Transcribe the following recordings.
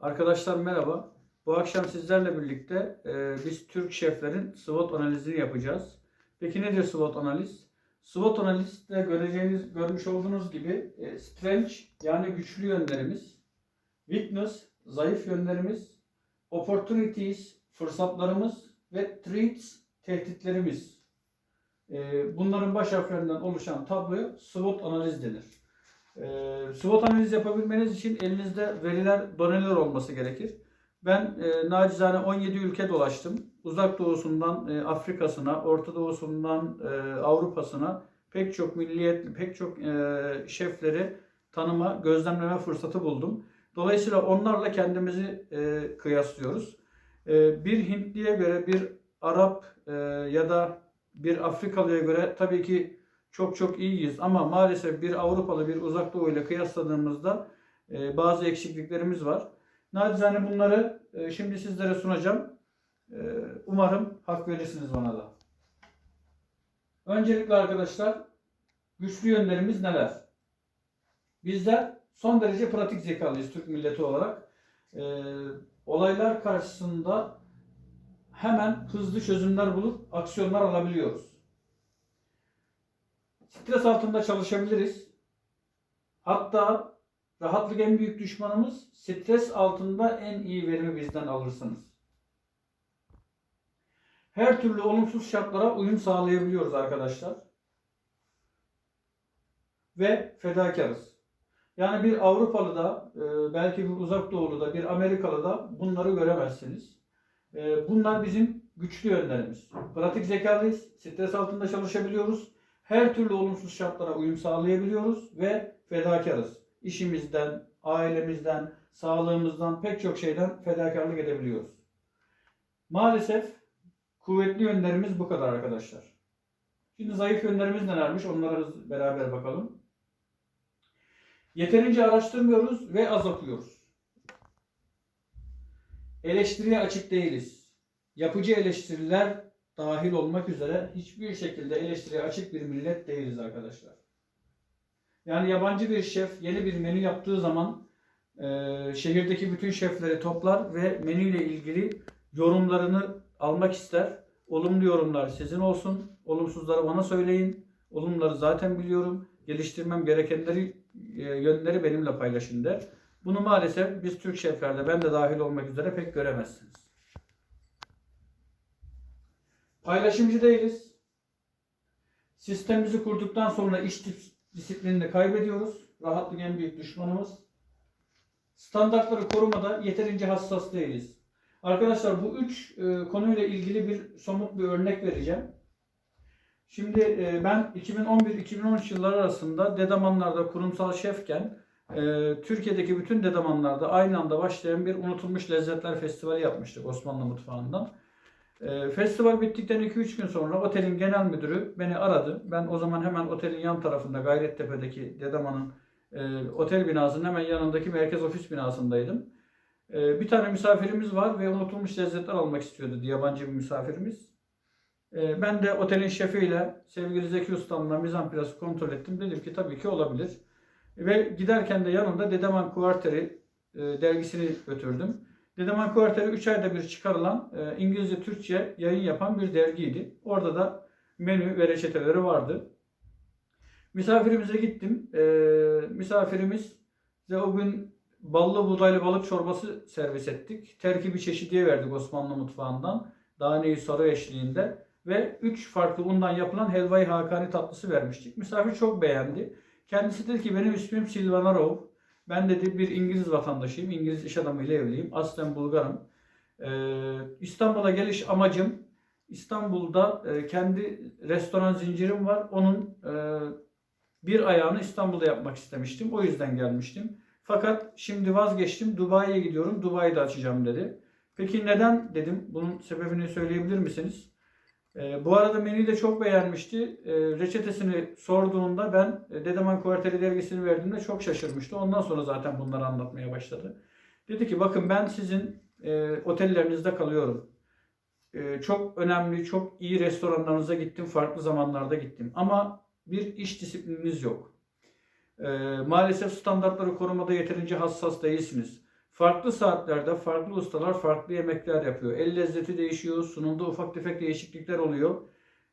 Arkadaşlar merhaba. Bu akşam sizlerle birlikte e, biz Türk şeflerin SWOT analizini yapacağız. Peki nedir SWOT analiz? SWOT analizde göreceğiniz, görmüş olduğunuz gibi e, strength yani güçlü yönlerimiz, weakness zayıf yönlerimiz, opportunities fırsatlarımız ve threats tehditlerimiz. E, bunların baş harflerinden oluşan tabloya SWOT analiz denir. E, SWOT analiz yapabilmeniz için elinizde veriler, doneler olması gerekir. Ben e, nacizane 17 ülke dolaştım. Uzak doğusundan e, Afrika'sına, Orta Doğusundan e, Avrupa'sına pek çok milliyetli, pek çok e, şefleri tanıma, gözlemleme fırsatı buldum. Dolayısıyla onlarla kendimizi e, kıyaslıyoruz. E, bir Hintliye göre, bir Arap e, ya da bir Afrikalıya göre tabii ki çok çok iyiyiz ama maalesef bir Avrupalı, bir Uzak Doğu ile kıyasladığımızda e, bazı eksikliklerimiz var. Nacizane bunları e, şimdi sizlere sunacağım. E, umarım hak verirsiniz bana da. Öncelikle arkadaşlar güçlü yönlerimiz neler? Bizler son derece pratik zekalıyız Türk milleti olarak. E, olaylar karşısında hemen hızlı çözümler bulup aksiyonlar alabiliyoruz. Stres altında çalışabiliriz. Hatta rahatlık en büyük düşmanımız stres altında en iyi verimi bizden alırsınız. Her türlü olumsuz şartlara uyum sağlayabiliyoruz arkadaşlar. Ve fedakarız. Yani bir Avrupalı da, e, belki bir uzak doğulu da, bir Amerikalı da bunları göremezsiniz. E, Bunlar bizim güçlü yönlerimiz. Pratik zekalıyız, stres altında çalışabiliyoruz. Her türlü olumsuz şartlara uyum sağlayabiliyoruz ve fedakarız. İşimizden, ailemizden, sağlığımızdan pek çok şeyden fedakarlık edebiliyoruz. Maalesef kuvvetli yönlerimiz bu kadar arkadaşlar. Şimdi zayıf yönlerimiz nelermiş onlara beraber bakalım. Yeterince araştırmıyoruz ve az okuyoruz. Eleştiriye açık değiliz. Yapıcı eleştiriler dahil olmak üzere hiçbir şekilde eleştiriye açık bir millet değiliz arkadaşlar. Yani yabancı bir şef yeni bir menü yaptığı zaman e, şehirdeki bütün şefleri toplar ve menüyle ilgili yorumlarını almak ister. Olumlu yorumlar sizin olsun. Olumsuzları bana söyleyin. Olumları zaten biliyorum. Geliştirmem gerekenleri e, yönleri benimle paylaşın der. Bunu maalesef biz Türk şeflerde ben de dahil olmak üzere pek göremezsiniz. Paylaşımcı değiliz. Sistemimizi kurduktan sonra iş dis- disiplinini kaybediyoruz. Rahatlık en büyük düşmanımız. Standartları korumada yeterince hassas değiliz. Arkadaşlar bu üç e, konuyla ilgili bir somut bir örnek vereceğim. Şimdi e, ben 2011-2013 yılları arasında Dedamanlar'da kurumsal şefken e, Türkiye'deki bütün Dedamanlar'da aynı anda başlayan bir unutulmuş lezzetler festivali yapmıştık Osmanlı mutfağından. E, festival bittikten 2-3 gün sonra otelin genel müdürü beni aradı. Ben o zaman hemen otelin yan tarafında Gayrettepe'deki Dedaman'ın e, otel binasının hemen yanındaki merkez ofis binasındaydım. E, bir tane misafirimiz var ve unutulmuş lezzetler almak istiyordu yabancı bir misafirimiz. E, ben de otelin şefiyle sevgili Zeki Ustam'la mizanplası kontrol ettim. Dedim ki tabii ki olabilir. Ve giderken de yanımda Dedeman Kuarteri e, dergisini götürdüm. Dedeman Kuarteri 3 ayda bir çıkarılan e, İngilizce Türkçe yayın yapan bir dergiydi. Orada da menü ve reçeteleri vardı. Misafirimize gittim. E, misafirimiz bize o gün ballı buğdaylı balık çorbası servis ettik. Terkibi çeşidiye verdik Osmanlı mutfağından. Daneyi sarı eşliğinde. Ve 3 farklı undan yapılan helvayı hakani tatlısı vermiştik. Misafir çok beğendi. Kendisi dedi ki benim ismim Silvanarov. Ben dedi bir İngiliz vatandaşıyım. İngiliz iş adamıyla evliyim. Aslen Bulgarım. Ee, İstanbul'a geliş amacım İstanbul'da e, kendi restoran zincirim var. Onun e, bir ayağını İstanbul'da yapmak istemiştim. O yüzden gelmiştim. Fakat şimdi vazgeçtim. Dubai'ye gidiyorum. Dubai'de açacağım dedi. Peki neden dedim. Bunun sebebini söyleyebilir misiniz? Ee, bu arada menüyü de çok beğenmişti. Ee, reçetesini sorduğunda ben e, Dedeman Kuarteri dergisini verdiğimde çok şaşırmıştı. Ondan sonra zaten bunları anlatmaya başladı. Dedi ki bakın ben sizin e, otellerinizde kalıyorum. E, çok önemli, çok iyi restoranlarınıza gittim. Farklı zamanlarda gittim. Ama bir iş disiplininiz yok. E, maalesef standartları korumada yeterince hassas değilsiniz. Farklı saatlerde farklı ustalar farklı yemekler yapıyor. El lezzeti değişiyor, sunumda ufak tefek değişiklikler oluyor.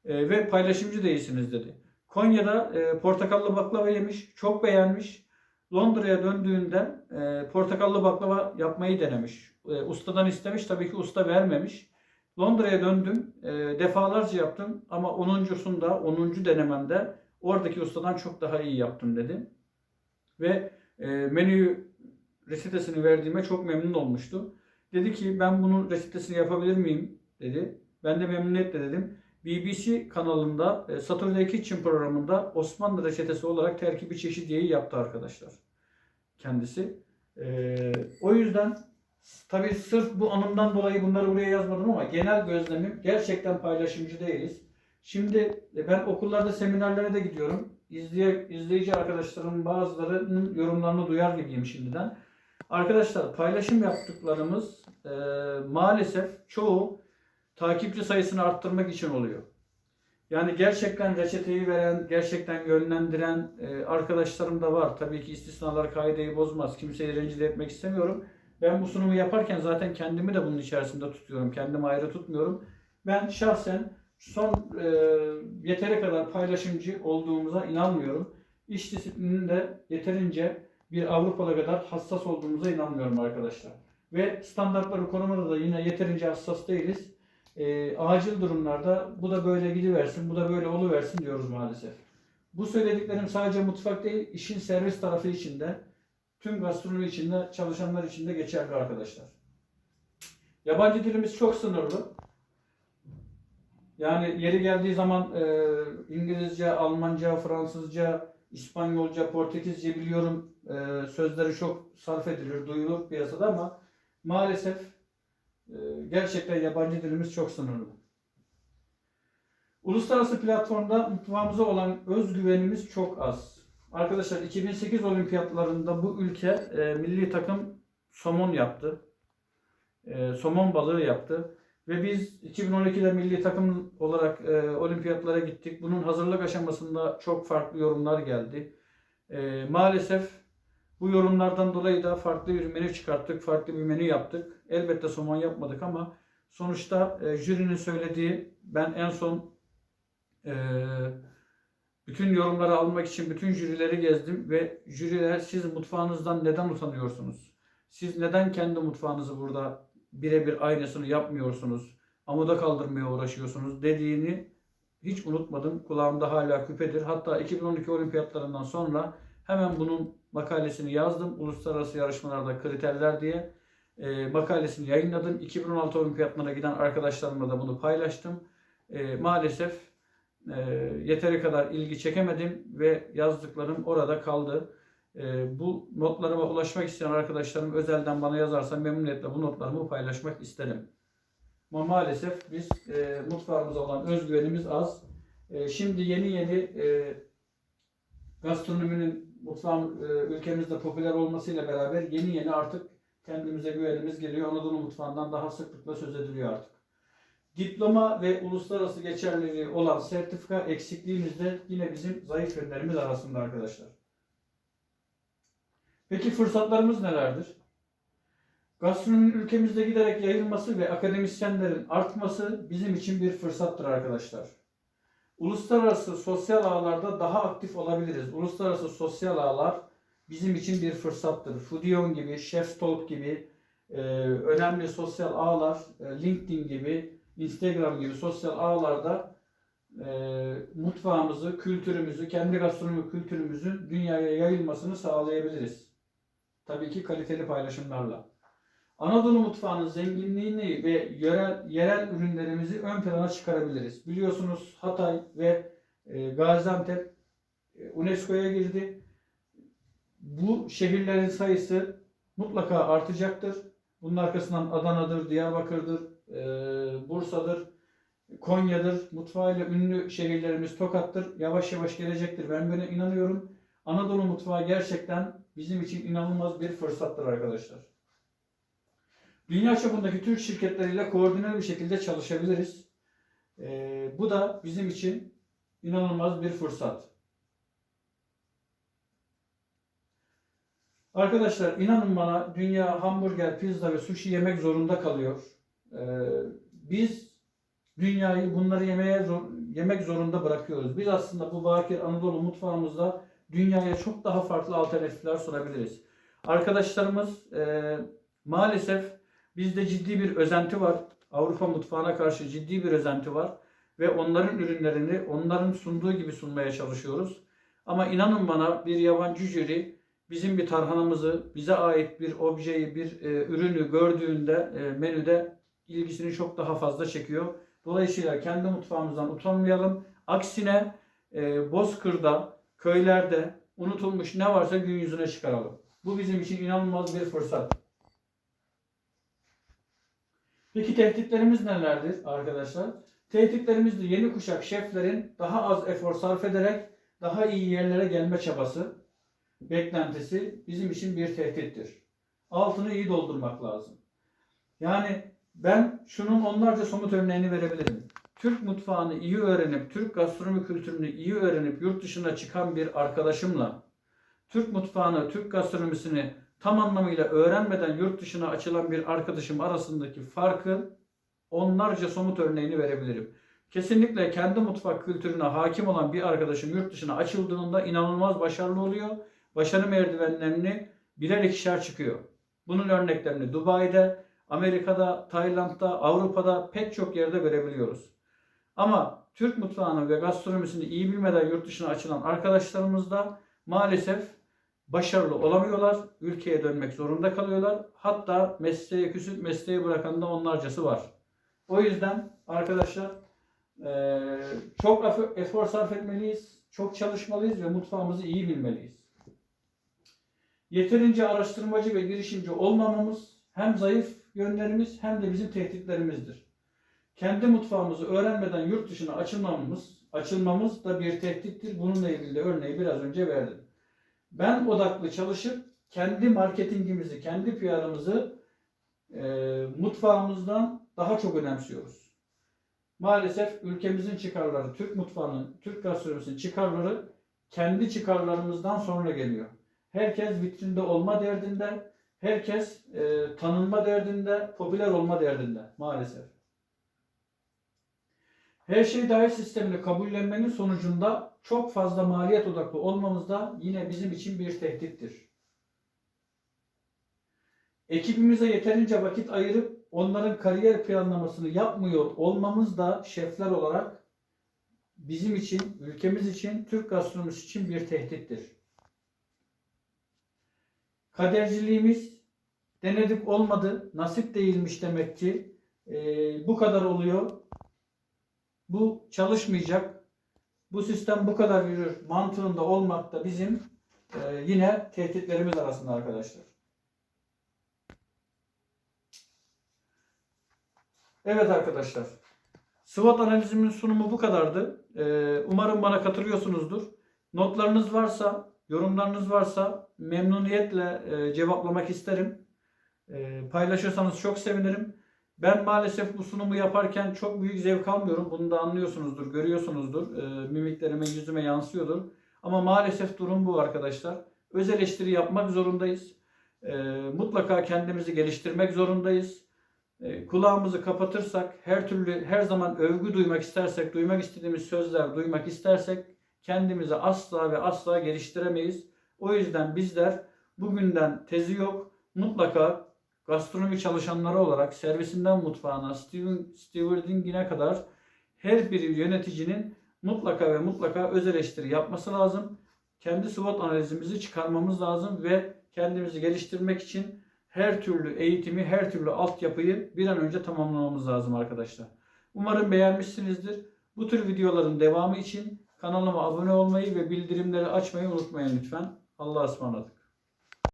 E, ve paylaşımcı değilsiniz dedi. Konya'da e, portakallı baklava yemiş, çok beğenmiş. Londra'ya döndüğünde e, portakallı baklava yapmayı denemiş. E, ustadan istemiş, tabii ki usta vermemiş. Londra'ya döndüm, e, defalarca yaptım ama 10.sunda, 10. denememde oradaki ustadan çok daha iyi yaptım dedi. Ve e, menüyü reçetesini verdiğime çok memnun olmuştu. Dedi ki ben bunun reçetesini yapabilir miyim dedi. Ben de memnuniyetle dedim. BBC kanalında e, Saturday Kitchen programında Osmanlı reçetesi olarak terkibi çeşidiyeyi yaptı arkadaşlar. Kendisi. E, o yüzden tabii sırf bu anımdan dolayı bunları buraya yazmadım ama genel gözlemim gerçekten paylaşımcı değiliz. Şimdi e, ben okullarda seminerlere de gidiyorum. İzleye, izleyici arkadaşlarımın bazılarının yorumlarını duyar gibiyim şimdiden. Arkadaşlar paylaşım yaptıklarımız e, maalesef çoğu takipçi sayısını arttırmak için oluyor. Yani gerçekten reçeteyi veren, gerçekten yönlendiren e, arkadaşlarım da var. Tabii ki istisnalar kaideyi bozmaz. Kimseyi rencide etmek istemiyorum. Ben bu sunumu yaparken zaten kendimi de bunun içerisinde tutuyorum. Kendimi ayrı tutmuyorum. Ben şahsen son e, yeteri kadar paylaşımcı olduğumuza inanmıyorum. İş disiplininin de yeterince bir Avrupalı kadar hassas olduğumuza inanmıyorum arkadaşlar. Ve standartları korumada da yine yeterince hassas değiliz. E, acil durumlarda bu da böyle gidiversin, bu da böyle oluversin diyoruz maalesef. Bu söylediklerim sadece mutfak değil, işin servis tarafı için de, tüm gastronomi içinde çalışanlar için de geçerli arkadaşlar. Yabancı dilimiz çok sınırlı. Yani yeri geldiği zaman e, İngilizce, Almanca, Fransızca, İspanyolca, Portekizce biliyorum e, sözleri çok sarf edilir, duyulur piyasada ama maalesef e, gerçekten yabancı dilimiz çok sınırlı. Uluslararası platformda mutfağımıza olan özgüvenimiz çok az. Arkadaşlar 2008 olimpiyatlarında bu ülke e, milli takım somon yaptı. E, somon balığı yaptı. Ve biz 2012'de milli takım olarak e, olimpiyatlara gittik. Bunun hazırlık aşamasında çok farklı yorumlar geldi. E, maalesef bu yorumlardan dolayı da farklı bir menü çıkarttık, farklı bir menü yaptık. Elbette somon yapmadık ama sonuçta e, jürinin söylediği, ben en son e, bütün yorumları almak için bütün jürileri gezdim ve jüriler siz mutfağınızdan neden utanıyorsunuz? Siz neden kendi mutfağınızı burada birebir aynısını yapmıyorsunuz? Amuda kaldırmaya uğraşıyorsunuz dediğini hiç unutmadım. Kulağımda hala küpedir. Hatta 2012 olimpiyatlarından sonra hemen bunun makalesini yazdım. Uluslararası yarışmalarda kriterler diye e, makalesini yayınladım. 2016 olimpiyatlarına giden arkadaşlarımla da bunu paylaştım. E, maalesef e, yeteri kadar ilgi çekemedim ve yazdıklarım orada kaldı. E, bu notlarıma ulaşmak isteyen arkadaşlarım özelden bana yazarsa memnuniyetle bu notlarımı paylaşmak isterim. Ama maalesef biz e, mutfağımıza olan özgüvenimiz az. E, şimdi yeni yeni e, gastronominin mutfağın e, ülkemizde popüler olmasıyla beraber yeni yeni artık kendimize güvenimiz geliyor. Anadolu mutfağından daha sıklıkla söz ediliyor artık. Diploma ve uluslararası geçerliliği olan sertifika eksikliğimiz de yine bizim zayıf yönlerimiz arasında arkadaşlar. Peki fırsatlarımız nelerdir? Gastronominin ülkemizde giderek yayılması ve akademisyenlerin artması bizim için bir fırsattır arkadaşlar. Uluslararası sosyal ağlarda daha aktif olabiliriz. Uluslararası sosyal ağlar bizim için bir fırsattır. Fudion gibi, Chef Talk gibi e, önemli sosyal ağlar, e, LinkedIn gibi, Instagram gibi sosyal ağlarda e, mutfağımızı, kültürümüzü, kendi gastronomi kültürümüzün dünyaya yayılmasını sağlayabiliriz. Tabii ki kaliteli paylaşımlarla. Anadolu mutfağının zenginliğini ve yerel, yerel ürünlerimizi ön plana çıkarabiliriz. Biliyorsunuz Hatay ve e, Gaziantep e, UNESCO'ya girdi. Bu şehirlerin sayısı mutlaka artacaktır. Bunun arkasından Adana'dır, Diyarbakır'dır, e, Bursa'dır, Konya'dır. Mutfağıyla ünlü şehirlerimiz Tokat'tır. Yavaş yavaş gelecektir. Ben böyle inanıyorum. Anadolu mutfağı gerçekten bizim için inanılmaz bir fırsattır arkadaşlar. Dünya çapındaki Türk şirketleriyle koordineli bir şekilde çalışabiliriz. Ee, bu da bizim için inanılmaz bir fırsat. Arkadaşlar inanın bana dünya hamburger, pizza ve sushi yemek zorunda kalıyor. Ee, biz dünyayı bunları yemeye zor, yemek zorunda bırakıyoruz. Biz aslında bu bakir Anadolu mutfağımızda dünyaya çok daha farklı alternatifler sunabiliriz. Arkadaşlarımız e, maalesef bizde ciddi bir özenti var. Avrupa mutfağına karşı ciddi bir özenti var. Ve onların ürünlerini onların sunduğu gibi sunmaya çalışıyoruz. Ama inanın bana bir yabancı jüri bizim bir tarhanamızı, bize ait bir objeyi, bir e, ürünü gördüğünde e, menüde ilgisini çok daha fazla çekiyor. Dolayısıyla kendi mutfağımızdan utanmayalım. Aksine e, Bozkır'da, köylerde unutulmuş ne varsa gün yüzüne çıkaralım. Bu bizim için inanılmaz bir fırsat. Peki tehditlerimiz nelerdir arkadaşlar? Tehditlerimiz de yeni kuşak şeflerin daha az efor sarf ederek daha iyi yerlere gelme çabası, beklentisi bizim için bir tehdittir. Altını iyi doldurmak lazım. Yani ben şunun onlarca somut örneğini verebilirim. Türk mutfağını iyi öğrenip, Türk gastronomi kültürünü iyi öğrenip yurt dışına çıkan bir arkadaşımla Türk mutfağını, Türk gastronomisini tam anlamıyla öğrenmeden yurt dışına açılan bir arkadaşım arasındaki farkı onlarca somut örneğini verebilirim. Kesinlikle kendi mutfak kültürüne hakim olan bir arkadaşım yurt dışına açıldığında inanılmaz başarılı oluyor. Başarı merdivenlerini birer ikişer çıkıyor. Bunun örneklerini Dubai'de, Amerika'da, Tayland'da, Avrupa'da pek çok yerde görebiliyoruz. Ama Türk mutfağını ve gastronomisini iyi bilmeden yurt dışına açılan arkadaşlarımız da maalesef başarılı olamıyorlar. Ülkeye dönmek zorunda kalıyorlar. Hatta mesleğe küsüp mesleği bırakan da onlarcası var. O yüzden arkadaşlar eee, çok efor- sarf etmeliyiz. Çok çalışmalıyız ve mutfağımızı iyi bilmeliyiz. Yeterince araştırmacı ve girişimci olmamamız hem zayıf yönlerimiz hem de bizim tehditlerimizdir. Kendi mutfağımızı öğrenmeden yurt dışına açılmamız, açılmamız da bir tehdittir. Bununla ilgili de örneği biraz önce verdim. Ben odaklı çalışıp kendi marketingimizi, kendi PR'ımızı e, mutfağımızdan daha çok önemsiyoruz. Maalesef ülkemizin çıkarları, Türk mutfağının, Türk gastronomisinin çıkarları kendi çıkarlarımızdan sonra geliyor. Herkes vitrinde olma derdinde, herkes e, tanınma derdinde, popüler olma derdinde maalesef. Her şey dahil sistemini kabullenmenin sonucunda çok fazla maliyet odaklı olmamız da yine bizim için bir tehdittir. Ekibimize yeterince vakit ayırıp onların kariyer planlamasını yapmıyor olmamız da şefler olarak bizim için, ülkemiz için, Türk gastronomisi için bir tehdittir. Kaderciliğimiz denedik olmadı, nasip değilmiş demek ki. Ee, bu kadar oluyor. Bu çalışmayacak. Bu sistem bu kadar yürür mantığında olmak da bizim e, yine tehditlerimiz arasında arkadaşlar. Evet arkadaşlar. SWOT analizimin sunumu bu kadardı. Ee, umarım bana katılıyorsunuzdur. Notlarınız varsa, yorumlarınız varsa memnuniyetle e, cevaplamak isterim. E, paylaşırsanız çok sevinirim. Ben maalesef bu sunumu yaparken çok büyük zevk almıyorum. Bunu da anlıyorsunuzdur, görüyorsunuzdur. E, mimiklerime, yüzüme yansıyordur. Ama maalesef durum bu arkadaşlar. Öz eleştiri yapmak zorundayız. E, mutlaka kendimizi geliştirmek zorundayız. E, kulağımızı kapatırsak, her türlü her zaman övgü duymak istersek, duymak istediğimiz sözler duymak istersek kendimizi asla ve asla geliştiremeyiz. O yüzden bizler bugünden tezi yok. Mutlaka gastronomi çalışanları olarak servisinden mutfağına, stewardingine kadar her bir yöneticinin mutlaka ve mutlaka öz eleştiri yapması lazım. Kendi SWOT analizimizi çıkarmamız lazım ve kendimizi geliştirmek için her türlü eğitimi, her türlü altyapıyı bir an önce tamamlamamız lazım arkadaşlar. Umarım beğenmişsinizdir. Bu tür videoların devamı için kanalıma abone olmayı ve bildirimleri açmayı unutmayın lütfen. Allah'a ısmarladık.